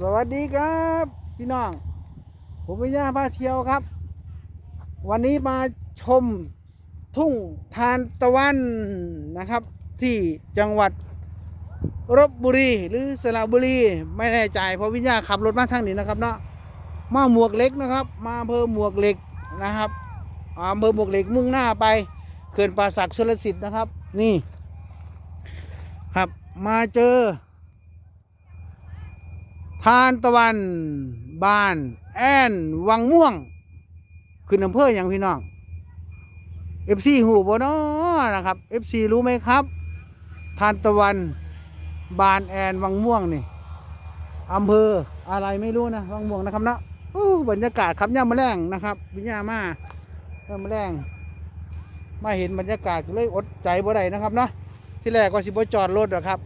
สวัสดีครับ พี่น้อง ผมวิญญาพาเที่ยวครับ วันนี้มาชมทุ่งทานตะวันนะครับ ที่จังหวัดรบบุรีหรือสระบุรีไม่แน่ใจเพราะวิญญาขับรถมาทางนี้นะครับเนาะมาหมวกเหล็กนะครับ มาอำเภอหมวกเหล็กนะครับอำเภอหมวกเหล็กมุ่งหน้าไปเขื่อนป่าสักชลสิทธิ์นะครับ นี่ ครับมาเจอ ทานตะวันบ้านแอนวังม่วง ขึ้นอำเภออย่างพี่น้อง FC หูบ่เนาะนะครับ FC รู้ไหมครับ ทานตะวันบานแอนวังม่วงนี่อำเภออะไรไม่รู้นะวังม่วงนะครับเนาะอู้บรรยากาศครับย่ามแมลงนะครับวิญญามาย่ามแมลงมาเห็นบรรยากาศก็เลยอดใจบ่ได้นะครับเนาะที่แรกก็สิบ่จอดรถหรอกครับ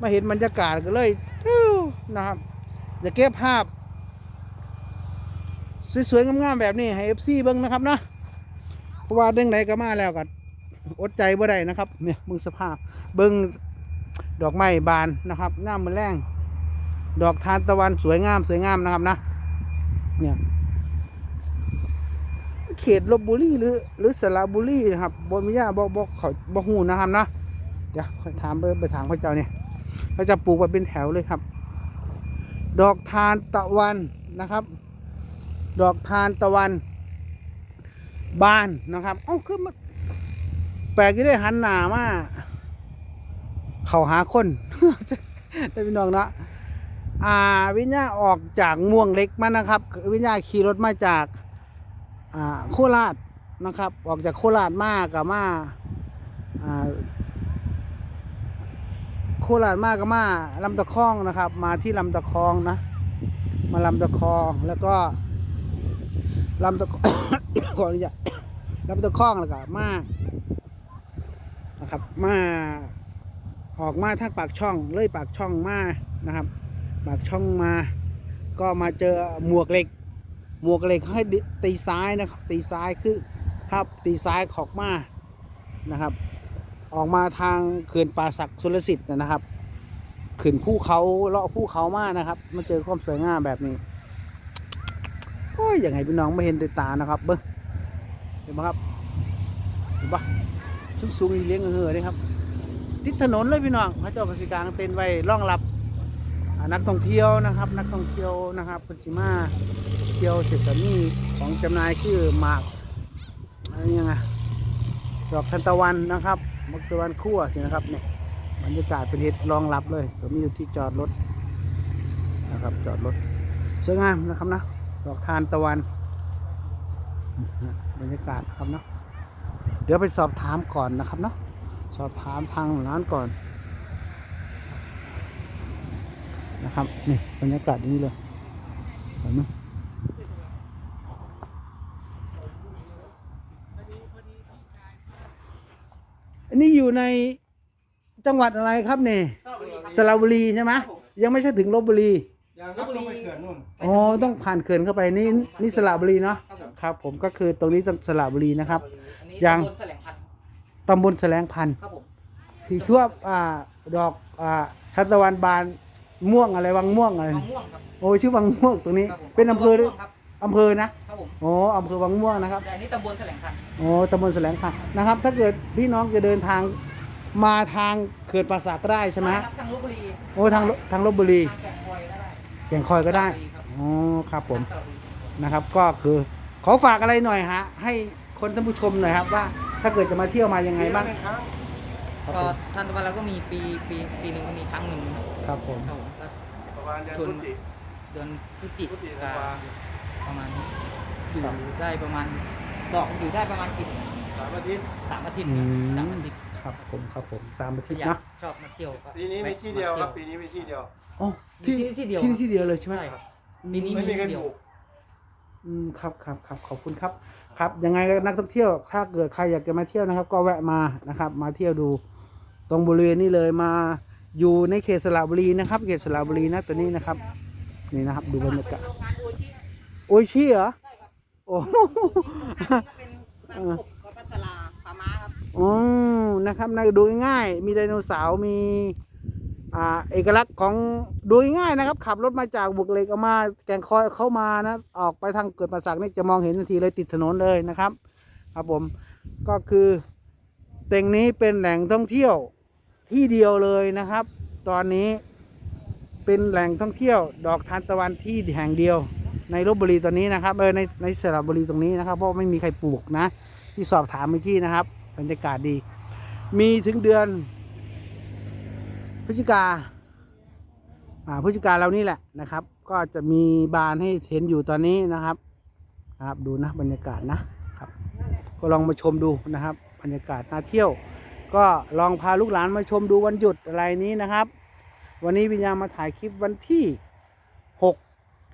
มาเห็นบรรยากาศก็เลยนะครับ จะเก็บภาพ สวยๆงามๆแบบนี้ให้ FC เบิ่งนะครับเนาะเพราะว่าเด้งไหนก็มาแล้วก็อดใจบ่ได้นะครับเนี่ยเบิ่งสภาพเบิ่งดอกไม้บานนะครับหน้ามันแรงดอกทานตะวันสวยงามสวยงามนะครับนะเนี่ยเขตลบบุรีหรือหรือสระบุรีนะครับบนมิยาบอกบอกเขาบอกหูนะครับนะเดี๋ยวค่อยถามไปไปถามพระเจ้าเนี่ยเขาจะปลูกไว้เป็นแถวเลยครับ ดอกทานตะวันนะครับ ดอกทานตะวัน บานนะครับเอ้าคือมันแปลกที่ได้หันหน้ามาเขาหาคนแต่พี่น้องนะอ่าวิญญาออกจากม่วงเล็กมานะครับ วิญญาขี่รถมาจากอ่าโคราชนะครับ ออกจากโคราชมากกับมา อ่า โคราชมากก็มาลำตะคองนะครับ มาที่ลำตะคองนะ มาลำตะคองแล้วก็ลำตะขออนุญาตลำตะคองแล้วก็มานะครับ มาออกมาทางปากช่องเลยปากช่องมานะครับ ปากช่องมา ก็มาเจอหมวกเหล็ก หมวกเหล็กให้ตีซ้ายนะครับตีซ้ายคือครับตีซ้ายขอกมานะครับ ออกมาทางเขื่อนป่าศักดิ์สุรสิทธิ์นะครับขึ้นภูเขาเลาะภูเขามากนะครับ มาเจอความสวยงามแบบนี้โอ้ยอย่างไงพี่น้องไม่เห็นด้วยตานะครับ เบิ้งเห็นไหมครับเห็นปะสูงสูงๆอีเลี้ยงเหือเลยครับ ติดถนนเลยพี่น้องพระเจ้ากสิกางเต็นไว้รองรับนักท่องเที่ยวนะครับ นักท่องเที่ยวนะครับปัจิมาเที่ยวเสร็จก็มีของจำหน่ายคือหมากอะไรยังไงดอกทานตะวันนะครับ มักตะวันคั่วสินะครับเนี่ยบรรยากาศเป็นเห็ดรองรับเลยก็มีอยู่ที่จอดรถนะครับ จอดรถสวยงามนะครับนะดอกทานตะวันบรรยากาศนะครับเนาะเดี๋ยวไปสอบถามก่อนนะครับเนาะสอบถามทางร้านก่อนนะครับนี่บรรยากาศนี้เลยเห็นไหม อันนี้อยู่ ในจังหวัดอะไรครับเนี่ยสระบุรีใช่ไหมยังไม่ใช่ถึงลบบุรียังครับต้องไปเขื่อนนู่นอ๋อต้องผ่านเขื่อนเข้าไปนี่นี่สระบุรีเนาะครับ ผมครับผมก็คือตรงนี้ต้องสระบุรีนะครับอันนี้ยังตำบลแถลงพันธุ์ตำบลแสลงพันธุ์ครับผมคือทั่วอ่าดอกอ่าทันตะวันบานม่วงอะไรวังม่วงอะไรมะม่วงครับโอ้ยชื่อวังม่วงตรงนี้ครับผมเป็นอำเภอหรือมะม่วงครับ อำเภอนะครับผมโอ้อำเภอวังม่วงนะครับแต่อันนี้ตำบลแถลงพันธุ์โอ้ตำบลแสลงพันธุ์นะครับ ถ้าเกิดพี่น้องจะเดินทางมาทางเขื่อนป่าสักก็ได้ใช่ไหมครับทางลบบุรีโอ้ทางลทางลบบุรีทางแก่งคอยก็ได้แก่งคอยก็ได้ครับอ๋อครับผม ทางสระบุรีนะครับก็คือขอฝากอะไรหน่อยฮะให้คนท่านผู้ชมหน่อยครับว่า ถ้าเกิดจะมาเที่ยวมายังไงบ้างครับครับก็ผมทันตะวันเราก็มีปีปีปีหนึ่งก็มีครั้งหนึ่งครับผมครับผมก็ประมาณเดือนพฤศจิเดือนพฤศจิพฤศจิกากา ประมาณนี้อยู่ได้ประมาณ ดอกอยู่ได้ประมาณกี่สามอาทิตย์สามอาทิตย์อืครับมสามอาทิตย์ครับผมครับผมสามอาทิตย์อยากเนาะชอบมาเที่ยวก็ปีนี้มีที่เดียวครับปีนี้มีที่เดียวอ๋อที่มีที่ที่เดียวที่นี่ที่เดียวเลยใช่ไหมใช่ครับปีนี้ไม่มีใครที่เดียวปลูกอืมครับครับครับขอบคุณครับ ครับยังไงนักท่องเที่ยว ถ้าเกิดใครอยากจะมาเที่ยวนะครับ ก็แวะมานะครับ มาเที่ยวดู ตรงบริเวณนี้เลยมาอยู่ในเขตสระบุรีนะครับ เขตสระบุรีนะตัวนี้นะครับ นี่นะครับ ดูบรรยากาศ โรงงานโอชิโอ้ยชี่เหรอใช่ครับโอ้ก็เป็นแบบกบกับปัสลาปลาม้าครับอ๋อนะครับนะดูง่ายๆมีไดโนเสาร์มีอ่าเอกลักษณ์ของดูง่ายๆนะครับ ขับรถมาจากบุกเหล็กเอามาแกงคอยเข้ามานะ ออกไปทางเกิดประสักนี่จะมองเห็นทันทีเลยติดถนนเลยนะครับ ครับผมก็คือเต็งนี้เป็นแหล่งท่องเที่ยวที่เดียวเลยนะครับ ตอนนี้เป็นแหล่งท่องเที่ยว ดอกทานตะวันที่แห่งเดียว ในลบบุรีตอนนี้นะครับเออในในสระบุรีตรงนี้นะครับเพราะไม่มีใครปลูกนะ ที่สอบถามเมื่อกี้นะครับบรรยากาศดี มีถึงเดือนพฤศจิกาอ่าพฤศจิกาเรานี่แหละนะครับ ก็จะมีบานให้เห็นอยู่ตอนนี้นะครับครับดูนะบรรยากาศนะครับ ก็ลองมาชมดูนะครับ บรรยากาศน่าเที่ยว ก็ลองพาลูกหลานมาชมดูวันหยุดอะไรนี้นะครับ วันนี้วิญญาณมาถ่ายคลิปวันที่ 6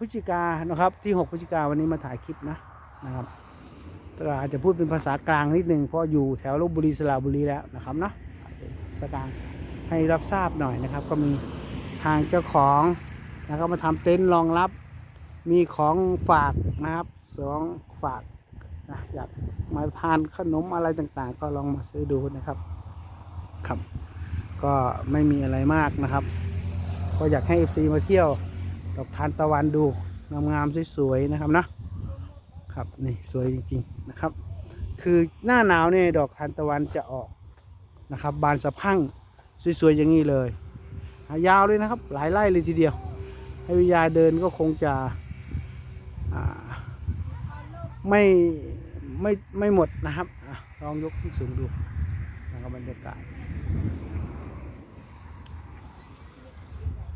พฤศจิกานะครับ ที่ 6 พฤศจิกาวันนี้มาถ่ายคลิปนะนะครับอาจจะพูดเป็นภาษากลางนิดนึงเพราะอยู่แถวลบบุรีสระบุรีแล้วนะครับเนาะภาษากลางให้รับทราบหน่อยนะครับ ก็มีทางเจ้าของนะครับมาทำเต็นท์รองรับ มีของฝากนะครับสองฝากนะอยากมาทานขนมอะไรต่างๆ ก็ลองมาซื้อดูนะครับครับ ก็ไม่มีอะไรมากนะครับ ก็อยากให้ FC มาเที่ยว ดอกทานตะวันดูงามๆสวยๆนะครับนะครับนี่สวยจริงๆนะครับ คือหน้าหนาวเนี่ยดอกทานตะวันจะออกนะครับบานสะพั่งสวยๆอย่างนี้เลยายาวเลยนะครับหลายไร่เลยทีเดียวให้วิทยาเดินก็คงจะไม่ไม่ไม่หมดนะครับอลองยกขึ้นสูงดูนะครับบรรยากาศ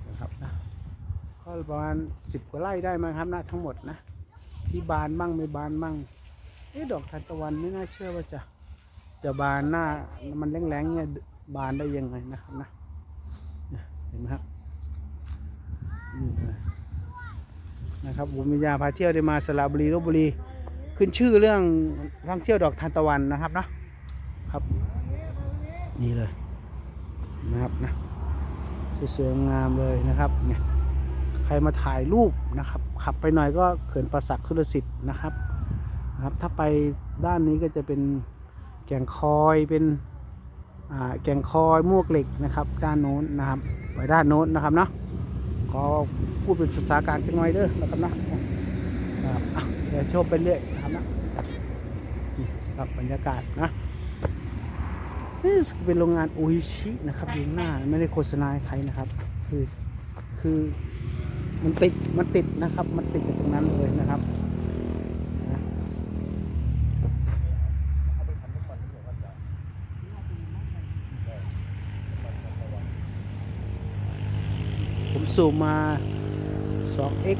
นะครับนะ ก็ประมาณสิบกว่าไร่ได้มั้งครับนะทั้งหมดนะ ที่บานบ้างไม่บานบ้างเอ๊ะดอกทานตะวันไม่น่าเชื่อว่าจะจะบานหน้ามันแรงๆเนี่ยบานได้ยังไงนะครับนะเห็นไหมครับนี่นะครับบุญวิญญาพาเที่ยวได้มาสระบุรีลบบุรี ขึ้นชื่อเรื่องท่องเที่ยวดอกทานตะวันนะครับเนาะครับ นี่เลยนะครับนะสวยๆงามเลยนะครับเนี่ย ใครมาถ่ายรูปนะครับ ขับไปหน่อยก็เขื่อนประสักคุลสิทธิ์นะครับนะครับ ถ้าไปด้านนี้ก็จะเป็นแก่งคอยเป็นอ่าแก่งคอยมวกเหล็กนะครับ ด้านโน้นนะครับไปด้านโน้นนะครับเนาะขอพูดเป็นภาษากางจังหน่อยเด้อนะครับนะครับอะเดี๋ยวชมไปเรื่อยนะครับนะครับบรรยากาศนะนี่เป็นโรงงานโอฮิชินะครับอยู่หน้าไม่ได้โฆษณาใครนะครับ คือคือ มันติดมันติดนะครับ มันติดตรงนั้นเลยนะครับผมสูมมา 2x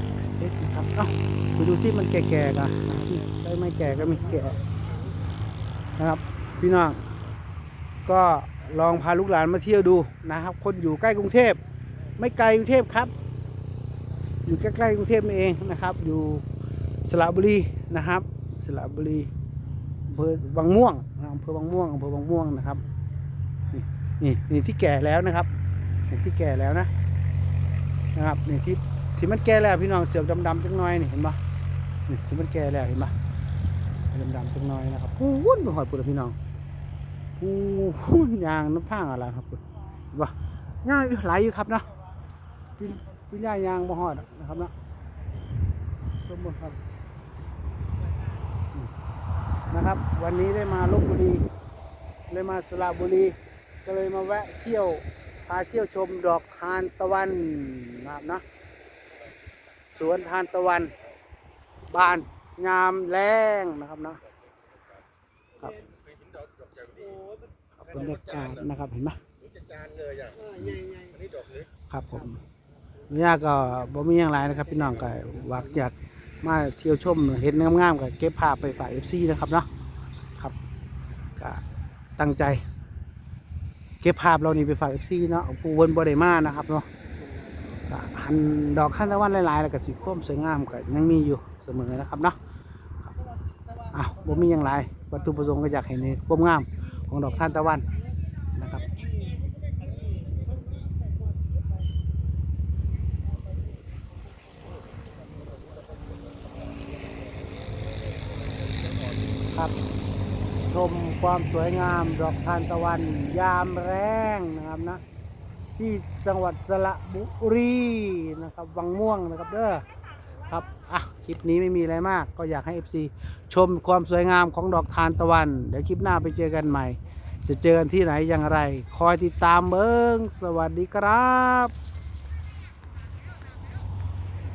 x นะครับเอ้าไปดูที่มันแก่ๆกันที่ใช่ไม่แก่ก็ไม่แก่นะครับ พี่น้องก็ลองพาลูกหลานมาเที่ยวดูนะครับ คนอยู่ใกล้กรุงเทพ ไม่ไกลกรุงเทพครับ อยู่ใกล้ๆกรุงเทพนี่เองนะครับ อยู่สระบุรีนะครับ สระบุรีอำเภอบางม่วงอำเภอบางม่วงอำเภอบางม่วงนะครับนี่นี่ที่แก่แล้วนะครับนี่ที่แก่แล้วนะนะครับนี่ที่ที่มันแก่แล้วพี่น้องเสือกดำๆจังน้อยนี่เห็นปะนี่ที่มันแก่แล้วเห็นปะดำๆจังน้อยนะครับพูนไปหอดปุ่นพี่น้องพูพูนยางน้ำทางอะไรครับปุ่นเห็นปะย่างหลายอยู่ครับเนาะ พี่พี่ย่ายางบ่หอดนะครับเนาะชมหมดครับนี่นะครับ วันนี้ได้มาลบบุรี เลยมาสระบุรี ก็เลยมาแวะเที่ยว พาเที่ยวชมดอกทานตะวันนะครับนะ สวนทานตะวัน บานงามแรงนะครับนะครับบรรยากาศนะครับเห็นไหมครับผม เนี่ยก็บ่มีอย่างไรนะครับพี่น้องก็วักอยากมาเที่ยวชมเห็นงามๆก็เก็บภาพไปฝากเอฟซีนะครับเนาะครับก็ตั้งใจ เก็บภาพเรานี่ไปฝากเอฟซีเนาะปูวนบอดมานะครับเนาะหันดอกขั้นตะวันหลายๆแล้วก็สีส้มสวยงามก็ยังมีอยู่เสมอนะครับเนาะอ้าวบ่มีอย่างไรวัตถุประสงค์ก็อยากเห็นในความงามของดอกท่านตะวันนะครับ ครับ ชมความสวยงามดอกทานตะวัน ยามแรงนะครับนะที่จังหวัดสระบุรีนะครับวังม่วงนะครับเด้อครับอะคลิปนี้ไม่มีอะไรมาก ก็อยากให้ FC ชมความสวยงามของดอกทานตะวัน เดี๋ยวคลิปหน้าไปเจอกันใหม่ จะเจอกันที่ไหนอย่างไร คอยติดตามเบิ้งสวัสดีครับ